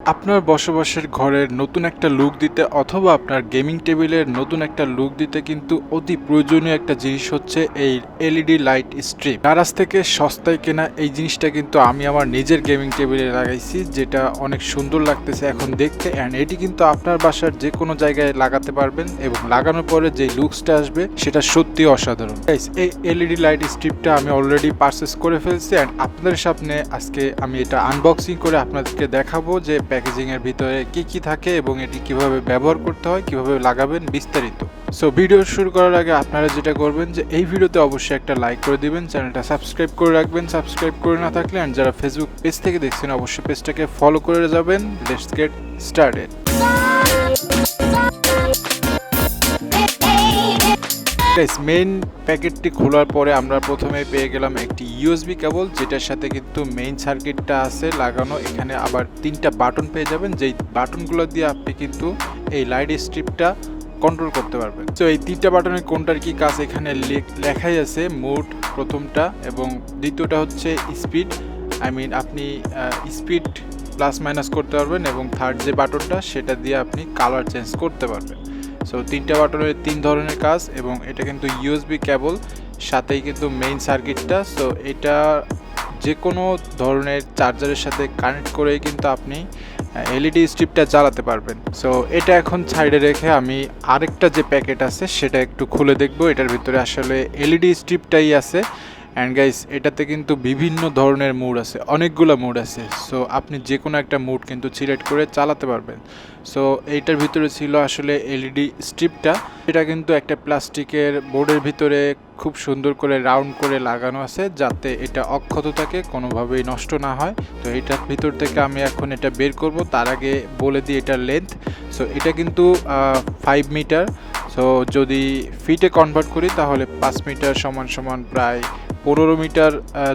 আপনার বসবাসের ঘরের নতুন একটা লুক দিতে অথবা আপনার গেমিং টেবিলের নতুন একটা লুক দিতে কিন্তু অতি প্রয়োজনীয় একটা জিনিস হচ্ছে এই এলইডি লাইট স্ট্রিপ দারাজ থেকে সস্তায় কেনা এই জিনিসটা কিন্তু আমি আমার নিজের গেমিং টেবিলে লাগাইছি, যেটা অনেক সুন্দর লাগতেছে এখন দেখতে অ্যান্ড এটি কিন্তু আপনার বাসার যে কোনো জায়গায় লাগাতে পারবেন এবং লাগানোর পরে যে লুকসটা আসবে সেটা সত্যি অসাধারণ। এই এলইডি লাইট স্ট্রিপটা আমি অলরেডি পারচেস করে ফেলছি অ্যান্ড আপনাদের সামনে আজকে আমি এটা আনবক্সিং করে আপনাদেরকে দেখাবো যে প্যাকেজিং এর ভিতরে কি কি থাকে এবং এটি কীভাবে ব্যবহার করতে হয়, কীভাবে লাগাবেন বিস্তারিত। সো ভিডিও শুরু করার আগে আপনারা যেটা করবেন যে, এই ভিডিওতে অবশ্যই একটা লাইক করে দিবেন, চ্যানেলটা সাবস্ক্রাইব করে রাখবেন সাবস্ক্রাইব করে না থাকলে আর যারা ফেসবুক পেজ থেকে দেখছেন, অবশ্যই পেজটাকে ফলো করে যাবেন। Let's get started guys main প্যাকেটটি খোলার পরে আমরা প্রথমে পেয়ে গেলাম একটি ইউএসবি কেবল যেটার সাথে কিন্তু মেইন সার্কিটটা আছে লাগানো। এখানে আবার তিনটা বাটন পেয়ে যাবেন। যেই বাটনগুলো দিয়ে আপনি কিন্তু এই লাইট স্ট্রিপটা কন্ট্রোল করতে পারবেন। তো এই তিনটা বাটনের কোনটার কি কাজ এখানে লেখাই আছে? মোড প্রথমটা এবং দ্বিতীয়টা হচ্ছে স্পিড আই মিন আপনি স্পিড প্লাস মাইনাস করতে পারবেন এবং থার্ড যে বাটনটা সেটা দিয়ে আপনি কালার চেঞ্জ করতে পারবেন। সো তিনটা বাটনের তিন ধরনের কাজ এবং এটা কিন্তু ইউএসবি কেবল সাথেই কিন্তু মেইন সার্কিটটা সো এটা যে কোনো ধরনের চার্জারের সাথে কানেক্ট করেই কিন্তু আপনি এলইডি স্ট্রিপটা চালাতে পারবেন। সো এটা এখন সাইডে রেখে আমি আরেকটা যে প্যাকেট আছে, সেটা একটু খুলে দেখব। এটার ভিতরে আসলে এলইডি স্ট্রিপটাই আছে। অ্যান্ড গাইস এটাতে কিন্তু বিভিন্ন ধরনের মুড আছে, অনেকগুলো মুড আছে। সো আপনি যে কোনো একটা মুড কিন্তু সিলেক্ট করে চালাতে পারবেন। সো এইটার ভিতরে ছিল আসলে এলইডি স্ট্রিপটা এটা কিন্তু একটা প্লাস্টিকের বোর্ডের ভিতরে খুব সুন্দর করে রাউন্ড করে লাগানো আছে, যাতে এটা অক্ষত থাকে, কোনোভাবেই নষ্ট না হয়। তো এটার ভিতর থেকে আমি এখন এটা বের করব। তার আগে বলে দিই এটার লেন্থ সো এটা কিন্তু ফাইভ মিটার সো যদি ফিটে কনভার্ট করি, তাহলে পাঁচ মিটার সমান সমান প্রায় পনেরো মিটার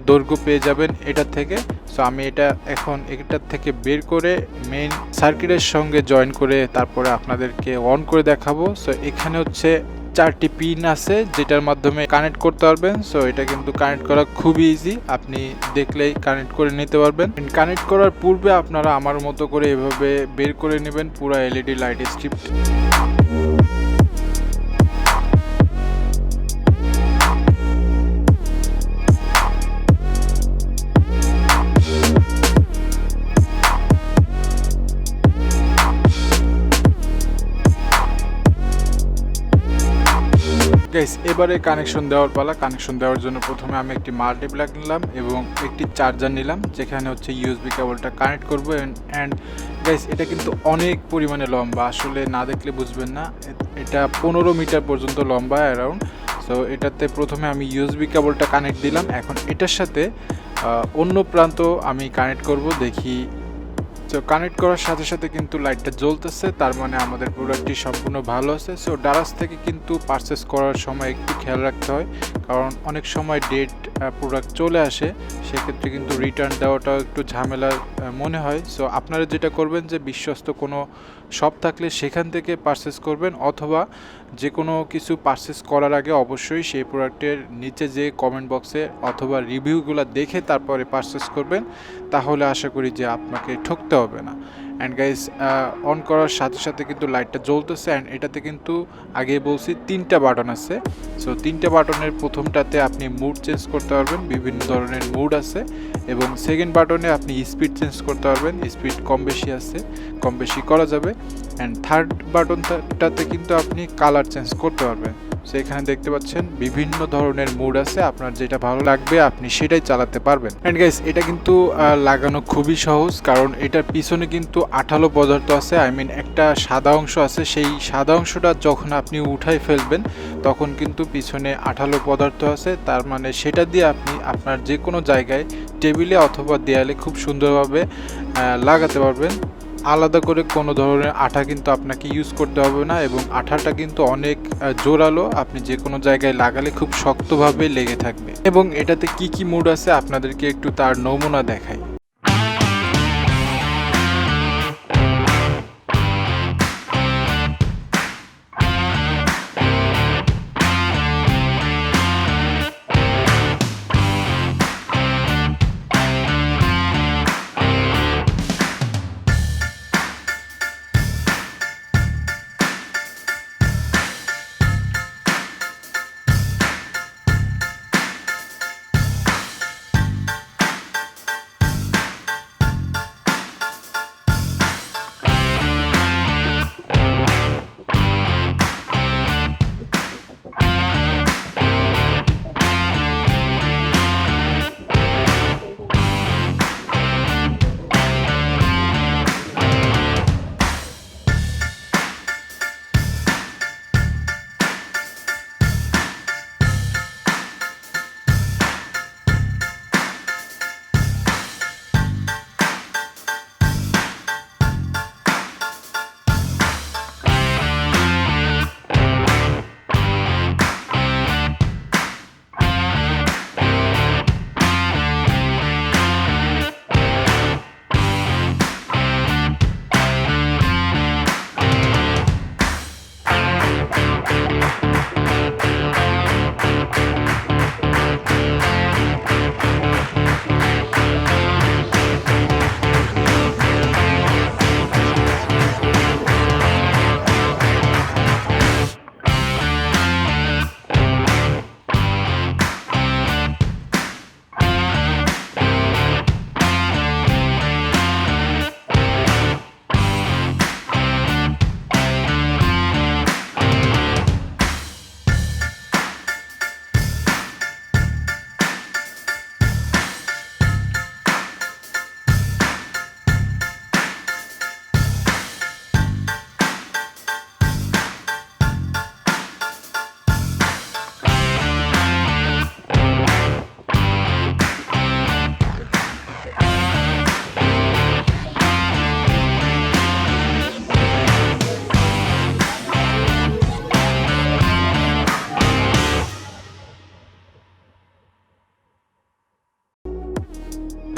দৈর্ঘ্য পেয়ে যাবেন এটার থেকে। সো আমি এটা এখন এটার থেকে বের করে মেইন সার্কিটের সঙ্গে জয়েন করে তারপরে আপনাদেরকে অন করে দেখাবো। সো এখানে হচ্ছে চারটি পিন আছে যেটার মাধ্যমে কানেক্ট করতে পারবেন। সো এটা কিন্তু কানেক্ট করা খুবই ইজি আপনি দেখলেই কানেক্ট করে নিতে পারবেন। কানেক্ট করার পূর্বে আপনারা আমার মতো করে এভাবে বের করে নেবেন পুরো এলইডি লাইট স্ট্রিপ গাইস এবারে কানেকশন দেওয়ার পালা। কানেকশন দেওয়ার জন্য প্রথমে আমি একটি মাল্টি মাল্টিপ্লাগ নিলাম এবং একটি চার্জার নিলাম, যেখানে হচ্ছে ইউএসবি কেবলটা কানেক্ট করব অ্যান্ড গাইস এটা কিন্তু অনেক পরিমাণে লম্বা, আসলে না দেখলে বুঝবেন না। এটা পনেরো মিটার পর্যন্ত লম্বা অ্যারাউন্ড সো এটাতে প্রথমে আমি ইউএসবি কেবলটা কানেক্ট দিলাম। এখন এটার সাথে অন্য প্রান্ত আমি কানেক্ট করব, দেখি তো কানেক্ট করার সাথে সাথে কিন্তু লাইটটা জ্বলতেছে, তার মানে আমাদের প্রোডাক্টটি সম্পূর্ণ ভালো আছে। সো ডারাস থেকে কিন্তু পারচেস করার সময় একটু খেয়াল রাখতে হয়, কারণ অনেক সময় ডেট প্রোডাক্ট চলে আসে, সেক্ষেত্রে কিন্তু রিটার্ন দেওয়াটাও একটু ঝামেলার মনে হয়। সো আপনারা যেটা করবেন যে, বিশ্বস্ত কোনো শপ থাকলে সেখান থেকে পারচেস করবেন, অথবা যে কোনো কিছু পারচেস করার আগে অবশ্যই সেই প্রোডাক্টের নিচে যে কমেন্ট বক্সে অথবা রিভিউগুলো দেখে তারপরে পারচেস করবেন। তাহলে আশা করি যে আপনাকে ঠকতে হবে না। অ্যান্ড গাইস অন করার সাথে সাথে কিন্তু লাইটটা জ্বলতেছে অ্যান্ড এটাতে কিন্তু আগে বলছি তিনটা বাটন আছে। সো তিনটা বাটনের প্রথমটাতে আপনি মুড চেঞ্জ করতে পারবেন, বিভিন্ন ধরনের মুড আছে এবং সেকেন্ড বাটনে আপনি স্পিড চেঞ্জ করতে পারবেন স্পিড কম বেশি আছে, কম বেশি করা যাবে। অ্যান্ড থার্ড বাটনটাতে কিন্তু আপনি কালার চেঞ্জ করতে পারবেন। সো এখানে দেখতে পাচ্ছেন বিভিন্ন ধরনের মুড আছে। আপনার যেটা ভালো লাগবে, আপনি সেটাই চালাতে পারবেন। অ্যান্ড গাইস এটা কিন্তু লাগানো খুবই সহজ, কারণ এটার পিছনে কিন্তু আঠালো পদার্থ আছে। আই মিন একটা সাদা অংশ আছে। সেই সাদা অংশটা যখন আপনি উঠাই ফেলবেন, তখন কিন্তু পিছনে আঠালো পদার্থ আছে। তার মানে সেটা দিয়ে আপনি আপনার যে কোনো জায়গায় টেবিলে অথবা দেয়ালে খুব সুন্দরভাবে লাগাতে পারবেন। আলাদা করে কোনো ধরনের আঠা কিন্তু আপনাকে ইউজ করতে হবে না এবং আঠাটা কিন্তু অনেক জোরালো। আপনি যে কোনো জায়গায় লাগালে খুব শক্তভাবে লেগে থাকবে। এবং এটাতে কি কি মুড আছে আপনাদেরকে একটু তার নমুনা দেখাই।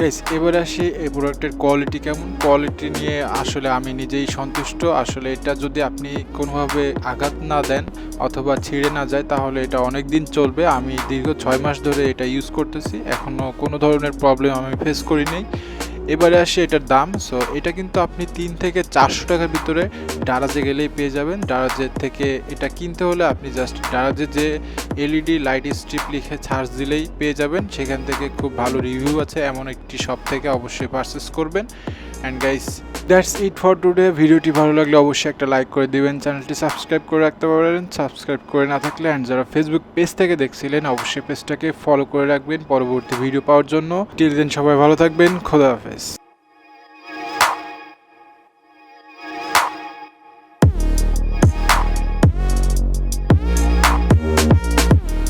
গাইস এবারে আসি এই প্রোডাক্টের কোয়ালিটি কেমন? কোয়ালিটি নিয়ে আসলে আমি নিজেই সন্তুষ্ট। আসলে এটা যদি আপনি কোনোভাবে আঘাত না দেন অথবা ছিঁড়ে না যায়, তাহলে এটা অনেক দিন চলবে। আমি দীর্ঘ ছয় মাস ধরে এটা ইউজ করতেছি। এখনও কোনো ধরনের প্রবলেম আমি ফেস করি নাই এবারে আসে এটার দাম সো এটা কিন্তু আপনি তিন থেকে চারশো টাকার ভিতরে ডারাজে গেলেই পেয়ে যাবেন। ডারাজের থেকে এটা কিনতে হলে আপনি জাস্ট ডারাজে যে এলইডি, লাইট স্ট্রিপ লিখে চার্জ দিলেই পেয়ে যাবেন। সেখান থেকে খুব ভালো রিভিউ আছে, এমন একটি শপ থেকে অবশ্যই পারচেস করবেন। And guys that's it for today ভিডিওটি ভালো লাগলে অবশ্যই একটা লাইক করে দেবেন। চ্যানেলটি সাবস্ক্রাইব করে রাখতে পারেন। সাবস্ক্রাইব করে না থাকলে অ্যান্ড যারা ফেসবুক পেজ থেকে দেখছিলেন, অবশ্যই পেজটাকে ফলো করে রাখবেন। পরবর্তী ভিডিও পাওয়ার জন্য। টিল দিন সবাই ভালো থাকবেন। খোদা হাফেজ।